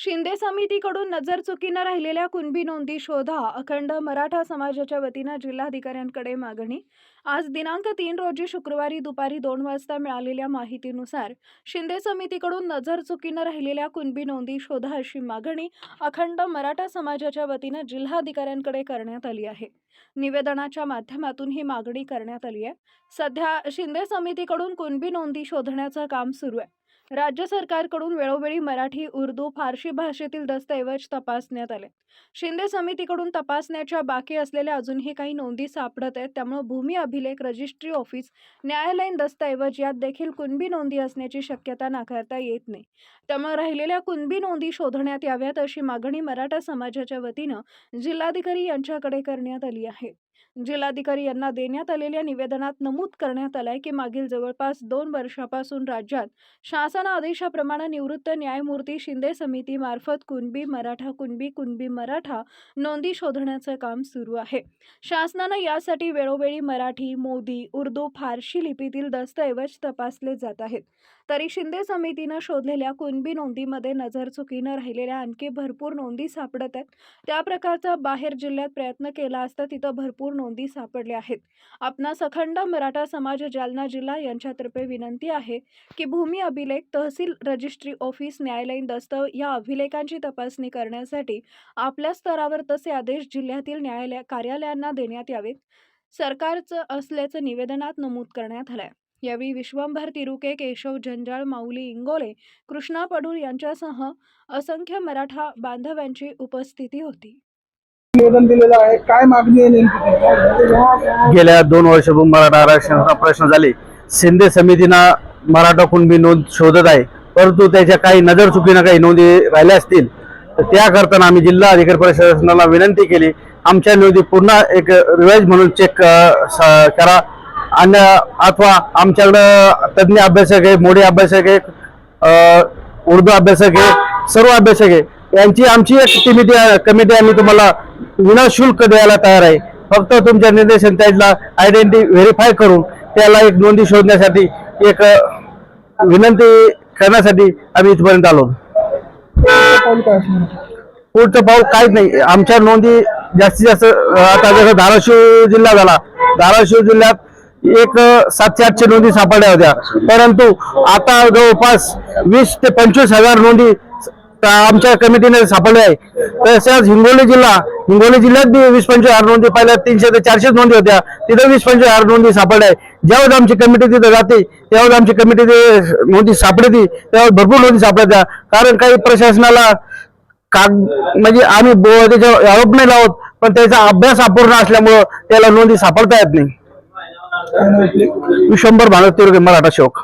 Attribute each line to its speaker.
Speaker 1: शिंदे समितीकडून नजर चुकीनं राहिलेल्या कुणबी नोंदी शोधा अखंड मराठा समाजाच्या वतीनं जिल्हाधिकाऱ्यांकडे मागणी. आज दिनांक तीन रोजी शुक्रवारी दुपारी दोन वाजता मिळालेल्या माहितीनुसार शिंदे समितीकडून नजर चुकीनं राहिलेल्या कुणबी नोंदी शोधा अशी मागणी अखंड मराठा समाजाच्या वतीनं जिल्हाधिकाऱ्यांकडे करण्यात आली आहे. निवेदनाच्या माध्यमातून ही मागणी करण्यात आली आहे. सध्या शिंदे समितीकडून कुणबी नोंदी शोधण्याचं काम सुरू आहे. राज्य सरकारकडून वेळोवेळी मराठी उर्दू फारशी भाषेतील दस्तऐवज तपासण्यात आले. शिंदे समितीकडून तपासण्याच्या बाकी असलेल्या अजूनही काही नोंदी सापडत आहेत. त्यामुळे भूमी अभिलेख रजिस्ट्री ऑफिस न्यायालयीन दस्तऐवज यात देखील कुणबी नोंदी असण्याची शक्यता नाकारता येत नाही. त्यामुळे राहिलेल्या कुणबी नोंदी शोधण्यात याव्यात अशी मागणी मराठा समाजाच्या वतीनं जिल्हाधिकारी यांच्याकडे करण्यात आली आहे. जिल्हाधिकारी यांना देण्यात आलेल्या निवेदनात नमूद करण्यात आलंय की मागील जवळपास दोन वर्षापासून राज्यात शासन आदेशाप्रमाणे निवृत्त न्यायमूर्ती शिंदे समितीमार्फत कुणबी मराठा कुणबी कुणबी मराठा नोंदी शोधण्याचं काम सुरू आहे. शासनानं यासाठी वेळोवेळी मराठी मोदी उर्दू फारशी लिपीतील दस्तऐवज तपासले जात आहेत. तरी शिंदे समितीनं शोधलेल्या कुणबी नोंदीमध्ये नजर चुकीनं राहिलेल्या आणखी भरपूर नोंदी सापडत आहेत. त्या प्रकारचा बाहेर जिल्ह्यात प्रयत्न केला असता तिथं भरपूर नोंदी सापडल्या आहेत. आपणास अखंड मराठा समाज जालना जिल्हा यांच्यातर्फे विनंती आहे की भूमी अभिलेख तहसील रजिस्ट्री ऑफिस न्यायालयीन दस्तव या अभिलेखांची तपासणी करण्यासाठी आपल्या स्तरावर तसे आदेश जिल्ह्यातील न्यायालय कार्यालयांना देण्यात यावेत. सरकारचं असल्याचं निवेदनात नमूद करण्यात आलंय. यावेळी विश्वंभर तिरुके केशव जंजाळ माऊली इंगोले कृष्णा पडूळ यांच्यासह असंख्य मराठा बांधवांची उपस्थिती होती.
Speaker 2: निवेदन दिलेलं आहे. काय मागणी आहे नेमकी?
Speaker 3: गेल्या दोन वर्षापूर्वी मराठा आरक्षणाचा प्रश्न झाले. शिंदे समितीनं मराठा कुणबी नोंद शोधत आहे. परंतु त्याच्या काही नजर चुकीनं काही नोंदी राहिल्या असतील तर त्या करताना आम्ही जिल्हा अधिकारी प्रशासनाला विनंती केली. आमच्या नोंदी पुन्हा एक रिवाईज म्हणून चेक करा. आणि अथवा आमच्याकडं तज्ज्ञ अभ्यासक आहे मोठे अभ्यासक आहे उर्दू अभ्यासक आहे सर्व अभ्यासक आहे. यांची आमची एक कमिटी कमिटी आम्ही तुम्हाला विनाशुल्क द्यायला तयार आहे. फक्त तुमच्या निर्देशन त्याला आयडेंटिटी व्हेरीफाय करून त्याला एक नोंदी शोधण्यासाठी एक विनंती करण्यासाठी आम्ही इथपर्यंत आलो. पुढचं पाऊल काहीच नाही. आमच्या नोंदी जास्तीत जास्त आता जसं धाराशिव जिल्हा झाला. धाराशिव जिल्ह्यात एक सातशे आठशे नोंदी सापडल्या होत्या. परंतु आता जवळपास वीस ते पंचवीस हजार नोंदी आमच्या कमिटीने सापडल्या आहे? तसंच हिंगोली जिल्हा हिंगोली जिल्ह्यात बी वीस पंचवीस हजार नोंदी पहिल्या तीनशे ते चारशे नोंदी होत्या. तिथं वीस पंचवीस हजार नोंदी सापडल्या आहे. ज्यावेळेस आमची कमिटी तिथं जाते त्यावेळेस आमची कमिटी ते नोंदी सापडते त्यावेळेस भरपूर नोंदी सापडत्या कारण काही प्रशासनाला काग म्हणजे आम्ही त्याच्यावर आरोप नाही लावत पण त्याचा अभ्यास अपूर्ण असल्यामुळं त्याला नोंदी सापडता येत नाही. भानत तिरुगे मराठा शोक.